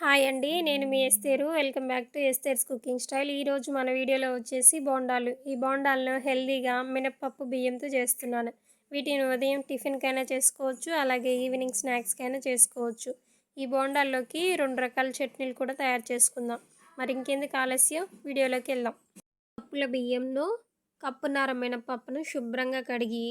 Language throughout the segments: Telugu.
హాయ్ అండి నేను మీ Esther. Welcome back to Esther's cooking style. ఈరోజు మన వీడియోలో వచ్చేసి బోండాలు. ఈ బోండాలను హెల్దీగా మినప్పప్పు బియ్యంతో చేస్తున్నాను. వీటిని ఉదయం టిఫిన్కైనా చేసుకోవచ్చు అలాగే ఈవినింగ్ స్నాక్స్కైనా చేసుకోవచ్చు. ఈ బోండాల్లోకి రెండు రకాల చట్నీలు కూడా తయారు చేసుకుందాం. మరి ఇంకెందుకు ఆలస్యం? వీడియోలోకి వెళ్దాం. పప్పుల బియ్యంను కప్పున్నర మినపప్పును శుభ్రంగా కడిగి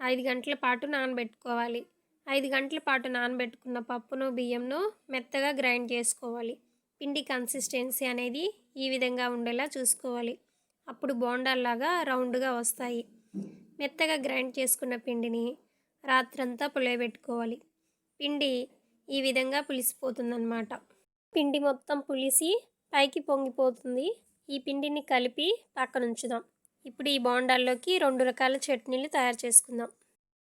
ఐదు గంటల పాటు నానబెట్టుకోవాలి. ఐదు గంటల పాటు నానబెట్టుకున్న పప్పును బియ్యంను మెత్తగా గ్రైండ్ చేసుకోవాలి. పిండి కన్సిస్టెన్సీ అనేది ఈ విధంగా ఉండేలా చూసుకోవాలి. అప్పుడు బోండాల్లాగా రౌండ్గా వస్తాయి. మెత్తగా గ్రైండ్ చేసుకున్న పిండిని రాత్రంతా పులియబెట్టుకోవాలి. పిండి ఈ విధంగా పులిసిపోతుందన్నమాట. పిండి మొత్తం పులిసి పైకి పొంగిపోతుంది. ఈ పిండిని కలిపి పక్కనుంచుదాం. ఇప్పుడు ఈ బోండాల్లోకి రెండు రకాల చట్నీలు తయారు చేసుకుందాం.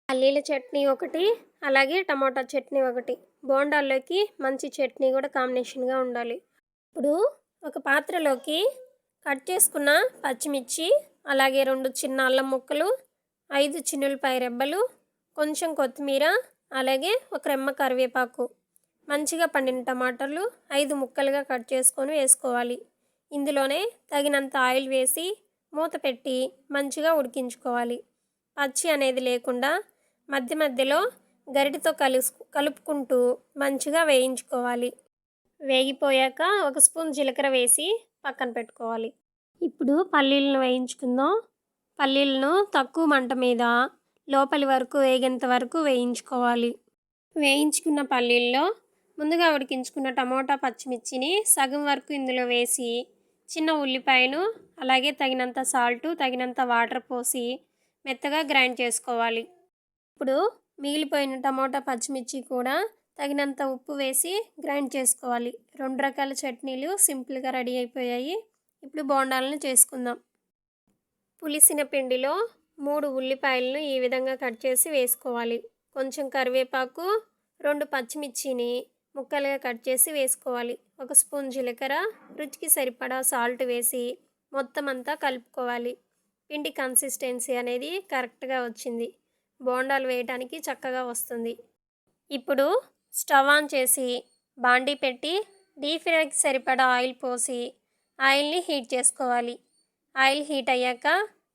పల్లీల చట్నీ ఒకటి అలాగే టమాటా చట్నీ ఒకటి. బోండాల్లోకి మంచి చట్నీ కూడా కాంబినేషన్గా ఉండాలి. ఇప్పుడు ఒక పాత్రలోకి కట్ చేసుకున్న పచ్చిమిర్చి అలాగే రెండు చిన్న అల్లం ముక్కలు ఐదు చిన్నులపాయ రెబ్బలు కొంచెం కొత్తిమీర అలాగే ఒక రెమ్మ కరివేపాకు. మంచిగా పండిన టమాటాలు ఐదు ముక్కలుగా కట్ చేసుకొని వేసుకోవాలి. ఇందులోనే తగినంత ఆయిల్ వేసి మూత పెట్టి మంచిగా ఉడికించుకోవాలి. పచ్చి అనేది లేకుండా మధ్య మధ్యలో గరిటతో కలుసు కలుపుకుంటూ మంచిగా వేయించుకోవాలి. వేగిపోయాక ఒక స్పూన్ జీలకర్ర వేసి పక్కన పెట్టుకోవాలి. ఇప్పుడు పల్లీలను వేయించుకుందాం. పల్లీలను తక్కువ మంట మీద లోపలి వరకు వేగేంత వరకు వేయించుకోవాలి. వేయించుకున్న పల్లీల్లో ముందుగా ఉడికించుకున్న టమోటా పచ్చిమిర్చిని సగం వరకు ఇందులో వేసి చిన్న ఉల్లిపాయను అలాగే తగినంత సాల్టు తగినంత వాటర్ పోసి మెత్తగా గ్రైండ్ చేసుకోవాలి. ఇప్పుడు మిగిలిపోయిన టమోటా పచ్చిమిర్చి కూడా తగినంత ఉప్పు వేసి గ్రైండ్ చేసుకోవాలి. రెండు రకాల చట్నీలు సింపుల్గా రెడీ అయిపోయాయి. ఇప్పుడు బోండాలను చేసుకుందాం. పులిసిన పిండిలో మూడు ఉల్లిపాయలను ఈ విధంగా కట్ చేసి వేసుకోవాలి. కొంచెం కరివేపాకు రెండు పచ్చిమిర్చిని ముక్కలుగా కట్ చేసి వేసుకోవాలి. ఒక స్పూన్ జీలకర్ర రుచికి సరిపడా సాల్ట్ వేసి మొత్తం అంతా కలుపుకోవాలి. పిండి కన్సిస్టెన్సీ అనేది కరెక్ట్గా వచ్చింది. బోండాలు వేయటానికి చక్కగా వస్తుంది. ఇప్పుడు స్టవ్ ఆన్ చేసి బాండీ పెట్టి డీప్ ఫ్రైకి సరిపడా ఆయిల్ పోసి ఆయిల్ని హీట్ చేసుకోవాలి. ఆయిల్ హీట్ అయ్యాక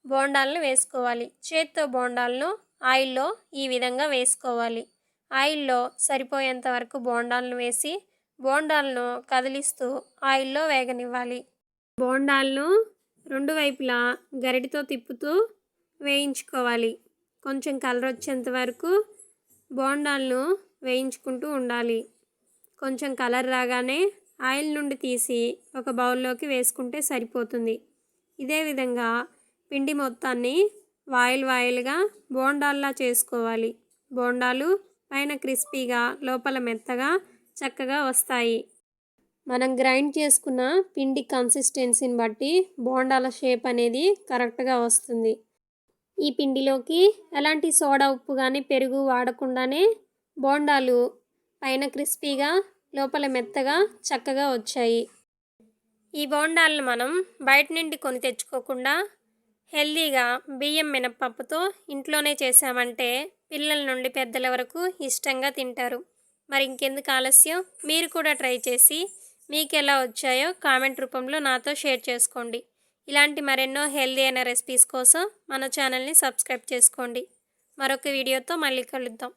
బోండాలను వేసుకోవాలి. చేత్తో బోండాలను ఆయిల్లో ఈ విధంగా వేసుకోవాలి. ఆయిల్లో సరిపోయేంత వరకు బోండాలను వేసి బోండాలను కదిలిస్తూ ఆయిల్లో వేగనివ్వాలి. బోండాలను రెండు వైపులా గరిటితో తిప్పుతూ వేయించుకోవాలి. కొంచెం కలర్ వచ్చేంత వరకు బోండాలను వేయించుకుంటూ ఉండాలి. కొంచెం కలర్ రాగానే ఆయిల్ నుండి తీసి ఒక బౌల్లోకి వేసుకుంటే సరిపోతుంది. ఇదే విధంగా పిండి మొత్తాన్ని వాయిల్ వాయిల్గా బోండాల్లా చేసుకోవాలి. బోండాలు పైన క్రిస్పీగా లోపల మెత్తగా చక్కగా వస్తాయి. మనం గ్రైండ్ చేసుకున్న పిండి కన్సిస్టెన్సీని బట్టి బోండాల షేప్ అనేది కరెక్ట్గా వస్తుంది. ఈ పిండిలోకి ఎలాంటి సోడా ఉప్పు కానీ పెరుగు వాడకుండానే బోండాలు పైన క్రిస్పీగా లోపల మెత్తగా చక్కగా వచ్చాయి. ఈ బోండాలను మనం బయట నుండి కొని తెచ్చుకోకుండా హెల్దీగా బియ్యం మినప్పప్పుతో ఇంట్లోనే చేసామంటే పిల్లల నుండి పెద్దల వరకు ఇష్టంగా తింటారు. మరి ఇంకెందుకు ఆలస్యం? మీరు కూడా ట్రై చేసి మీకు ఎలా వచ్చాయో కామెంట్ రూపంలో నాతో షేర్ చేసుకోండి. ఇలాంటి మరెన్నో హెల్దీ అయిన రెసిపీస్ కోసం మన ఛానల్ని సబ్స్క్రైబ్ చేసుకోండి. మరొక వీడియోతో మళ్ళీ కలుద్దాం.